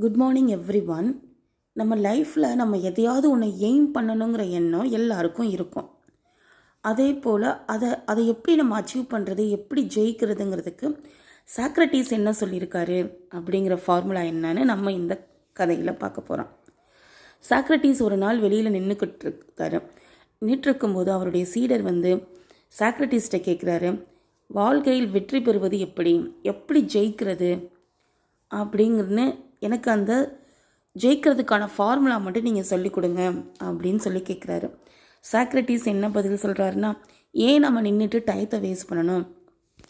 Good morning every one நம்ம லைஃப்பில் நம்ம எதையாவது ஒன்று எய்ம் பண்ணணுங்கிற எண்ணம் எல்லாருக்கும் இருக்கும். அதே போல் அதை அதை எப்படி நம்ம அச்சீவ் பண்ணுறது எப்படி ஜெயிக்கிறதுங்கிறதுக்கு சாக்ரட்டிஸ் என்ன சொல்லியிருக்காரு அப்படிங்கிற ஃபார்முலா என்னன்னு நம்ம இந்த கதையில் பார்க்க போகிறோம் சாக்ரட்டிஸ் ஒரு நாள் வெளியில் நின்றுக்கிட்டு இருக்காரு நின்றுருக்கும்போது அவருடைய சீடர் வந்து சாக்ரட்டிஸ்ட்டை கேட்குறாரு வாழ்க்கையில் வெற்றி பெறுவது எப்படி? எப்படி ஜெயிக்கிறது? அப்படிங்கிறன்னு எனக்கு அந்த ஜெயிக்கிறதுக்கான ஃபார்முலா மட்டும் நீங்கள் சொல்லிக் கொடுங்க அப்படின்னு சொல்லி கேட்குறாரு சாக்ரட்டிஸ் என்ன பதில் சொல்கிறாருன்னா ஏன் நம்ம நின்றுட்டு டயத்தை வேஸ்ட் பண்ணணும்?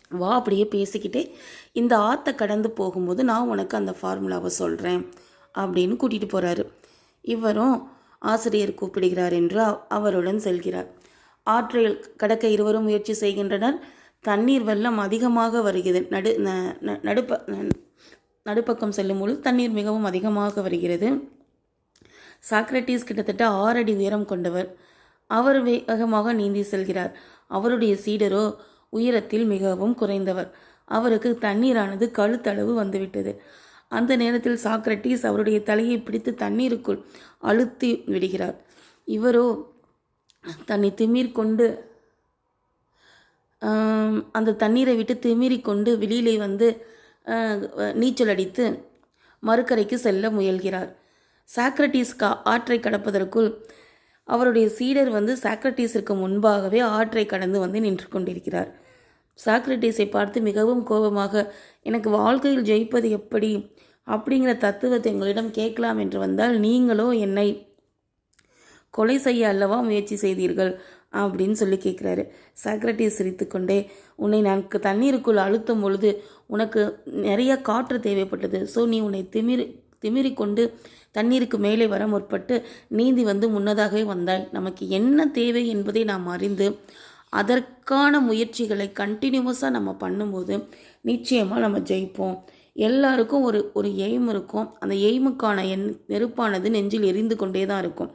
வா அப்படியே பேசிக்கிட்டே இந்த ஆற்றை கடந்து போகும்போது நான் உனக்கு அந்த ஃபார்முலாவை சொல்கிறேன் அப்படின்னு கூட்டிகிட்டு போகிறாரு இவரும் ஆசிரியர் கூப்பிடுகிறார் என்று அவருடன் செல்கிறார். ஆற்றில் கடக்க இருவரும் முயற்சி செய்கின்றனர். தண்ணீர் வெள்ளம் அதிகமாக வருகிறது. நடு ந- ந- நடுப்ப ந- நடுப்பக்கம் செல்லும் பொழுது தண்ணீர் மிகவும் அதிகமாக வருகிறது. சாக்ரட்டிஸ் கிட்டத்தட்ட ஆறடி உயரம் கொண்டவர். அவர் வேகமாக நீந்தி செல்கிறார். அவருடைய சீடரோ உயரத்தில் மிகவும் குறைந்தவர். அவருக்கு தண்ணீரானது கழுத்தளவு வந்துவிட்டது. அந்த நேரத்தில் சாக்ரட்டிஸ் அவருடைய தலையை பிடித்து தண்ணீருக்குள் அழுத்தி விடுகிறார். இவரோ தன்னை திமிர் கொண்டு அந்த தண்ணீரை விட்டு திமிரி கொண்டு வெளியிலே வந்து நீச்சல் அடித்து மறுக்கரைக்கு செல்ல முயல்கிறார். சாக்ரட்டிஸ்கா ஆற்றை கடப்பதற்குள் அவருடைய சீடர் வந்து சாக்ரட்டிஸிற்கு முன்பாகவே ஆற்றை கடந்து வந்து நின்று கொண்டிருக்கிறார். சாக்ரட்டிஸை பார்த்து மிகவும் கோபமாக எனக்கு வாழ்க்கையில் ஜெயிப்பது எப்படி? அப்படிங்கிற தத்துவத்தை எங்களிடம் கேட்கலாம் என்று வந்தால் நீங்களோ என்னை கொலை செய்ய அல்லவா முயற்சி செய்தீர்கள்? அப்படின்னு சொல்லி கேட்குறாரு சாக்ரட்டிஸ் சிரித்துக்கொண்டே உன்னை நான் தண்ணீருக்குள் அழுத்தும் பொழுது உனக்கு நிறைய காற்று தேவைப்பட்டது. ஸோ நீ உன்னை திமிர் திமிரி கொண்டு தண்ணீருக்கு மேலே வர முற்பட்டு நீந்தி வந்து முன்னதாகவே வந்தாய். நமக்கு என்ன தேவை என்பதை நாம் அறிந்து அதற்கான முயற்சிகளை கண்டினியூஸாக நம்ம பண்ணும்போது நிச்சயமாக நம்ம ஜெயிப்போம். எல்லாருக்கும் ஒரு ஒரு எய்ம் இருக்கும். அந்த எய்முக்கான எண் நெருப்பானது நெஞ்சில் எரிந்து கொண்டே தான் இருக்கும்.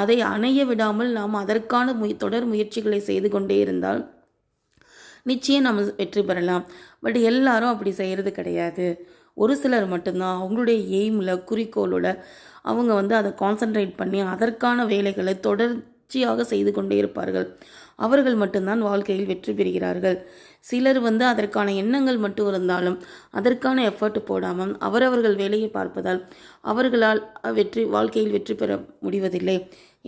அதை அணைய விடாமல் நாம் அதற்கான முய தொடர் முயற்சிகளை செய்து கொண்டே இருந்தால் நிச்சயம் நம்ம வெற்றி பெறலாம். பட் எல்லாரும் அப்படி செய்கிறது கிடையாது. ஒரு சிலர் மட்டும்தான். அவங்களுடைய எய்மில் குறிக்கோளோட அவங்க வந்து அதை கான்சென்ட்ரேட் பண்ணி அதற்கான வேலைகளை தொடர் தொடர்ச்சியாக செய்து கொண்டே இருப்பார்கள். அவர்கள் மட்டும்தான் வாழ்க்கையில் வெற்றி பெறுகிறார்கள். சிலர் வந்து அதற்கான எண்ணங்கள் மட்டும் இருந்தாலும் அதற்கான எஃபர்ட் போடாமல் அவரவர்கள் வேலையை பார்ப்பதால் அவர்களால் வெற்றி வாழ்க்கையில் வெற்றி பெற முடிவதில்லை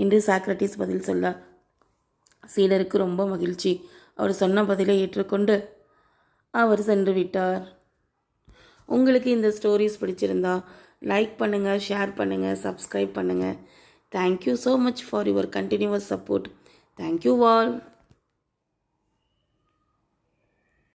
என்று சாக்ரட்டிஸ் பதில் சொல்ல சீலருக்கு ரொம்ப மகிழ்ச்சி. அவர் சொன்ன பதிலை ஏற்றுக்கொண்டு அவர் சென்று விட்டார். உங்களுக்கு இந்த ஸ்டோரிஸ் பிடிச்சிருந்தா லைக் பண்ணுங்கள் ஷேர் பண்ணுங்கள் சப்ஸ்கிரைப் பண்ணுங்கள் Thank you so much for your continuous support. Thank you all.